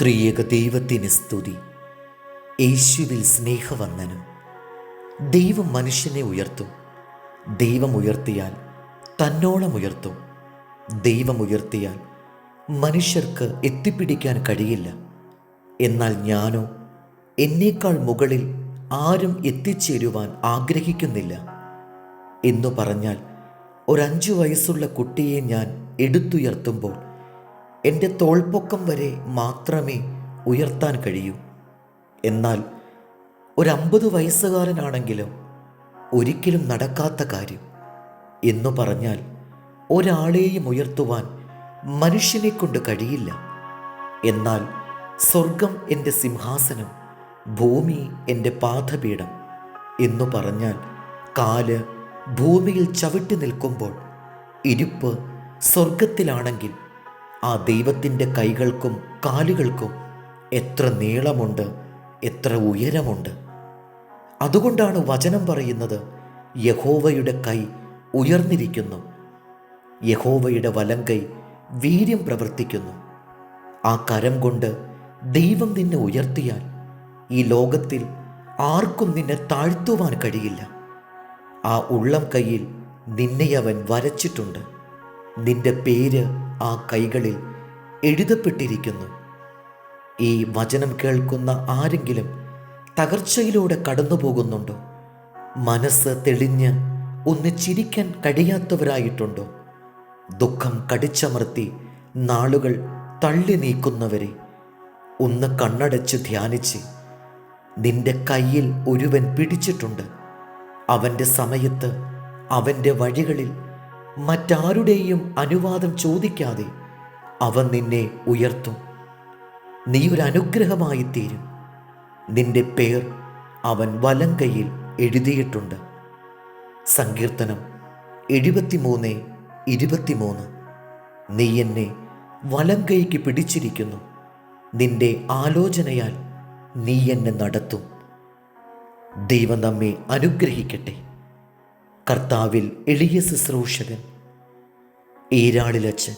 ത്രിയേക ദൈവത്തിന് സ്തുതി. യേശുവിൽ സ്നേഹവന്ദനം. ദൈവം മനുഷ്യനെ ഉയർത്തും. ദൈവം ഉയർത്തിയാൽ തന്നോളം ഉയർത്തും. ദൈവം ഉയർത്തിയാൽ മനുഷ്യർക്ക് എത്തിപ്പിടിക്കാൻ കഴിയില്ല. എന്നാൽ ഞാനോ എന്നേക്കാൾ മുകളിൽ ആരും എത്തിച്ചേരുവാൻ ആഗ്രഹിക്കുന്നില്ല. എന്നു പറഞ്ഞാൽ ഒരഞ്ചു വയസ്സുള്ള കുട്ടിയെ ഞാൻ എടുത്തുയർത്തുമ്പോൾ എന്റെ തോൾപ്പൊക്കം വരെ മാത്രമേ ഉയർത്താൻ കഴിയൂ. എന്നാൽ ഒരമ്പത് വയസ്സുകാരനാണെങ്കിലും ഒരിക്കലും നടക്കാത്ത കാര്യം എന്നു പറഞ്ഞാൽ ഒരാളെയും ഉയർത്തുവാൻ മനുഷ്യനെ കൊണ്ട് കഴിയില്ല. എന്നാൽ സ്വർഗം എന്റെ സിംഹാസനം ഭൂമി എന്റെ പാദപീഠം എന്നു പറഞ്ഞാൽ കാൽ ഭൂമിയിൽ ചവിട്ടി നിൽക്കുമ്പോൾ ഇരുപ്പ് സ്വർഗത്തിലാണെങ്കിൽ ആ ദൈവത്തിന്റെ കൈകൾക്കും കാലുകൾക്കും എത്ര നീളമുണ്ട് എത്ര ഉയരമുണ്ട്. അതുകൊണ്ടാണ് വചനം പറയുന്നത് യഹോവയുടെ കൈ ഉയർന്നിരിക്കുന്നു. യഹോവയുടെ വലം കൈ വീര്യം പ്രവർത്തിക്കുന്നു. ആ കരം കൊണ്ട് ദൈവം നിന്നെ ഉയർത്തിയാൽ ഈ ലോകത്തിൽ ആർക്കും നിന്നെ താഴ്ത്തുവാൻ കഴിയില്ല. ആ ഉള്ളം കയ്യിൽ നിന്നെയവൻ വരച്ചിട്ടുണ്ട്. നിന്റെ പേര് ആ കൈകളിൽ എഴുതപ്പെട്ടിരിക്കുന്നു. ഈ വചനം കേൾക്കുന്ന ആരെങ്കിലും തകർച്ചയിലൂടെ കടന്നു പോകുന്നുണ്ടോ മനസ്സ് തെളിഞ്ഞ് ഒന്ന് ചിരിക്കാൻ കഴിയാത്തവരായിട്ടുണ്ടോ? ദുഃഖം കടിച്ചമർത്തി നാളുകൾ തള്ളി നീക്കുന്നവരെ ഒന്ന് കണ്ണടച്ച് ധ്യാനിച്ച് നിന്റെ കയ്യിൽ ഒരുവൻ പിടിച്ചിട്ടുണ്ട്. അവന്റെ സമയത്ത് അവന്റെ വഴികളിൽ മറ്റാരുടെയും അനുവാദം ചോദിക്കാതെ അവൻ നിന്നെ ഉയർത്തും. നീ ഒരു അനുഗ്രഹമായി തീരും നിന്റെ പേർ അവൻ വലം കൈയിൽ എഴുതിയിട്ടുണ്ട്. സങ്കീർത്തനം എഴുപത്തിമൂന്ന് ഇരുപത്തിമൂന്ന്. നീ എന്നെ വലം കൈക്ക് പിടിച്ചിരിക്കുന്നു. നിന്റെ ആലോചനയാൽ നീ എന്നെ നടത്തും. ദൈവം നമ്മെ അനുഗ്രഹിക്കട്ടെ. കർത്താവിൽ എളിയ ശുശ്രൂഷകൻ ഈരാളിലച്ചൻ.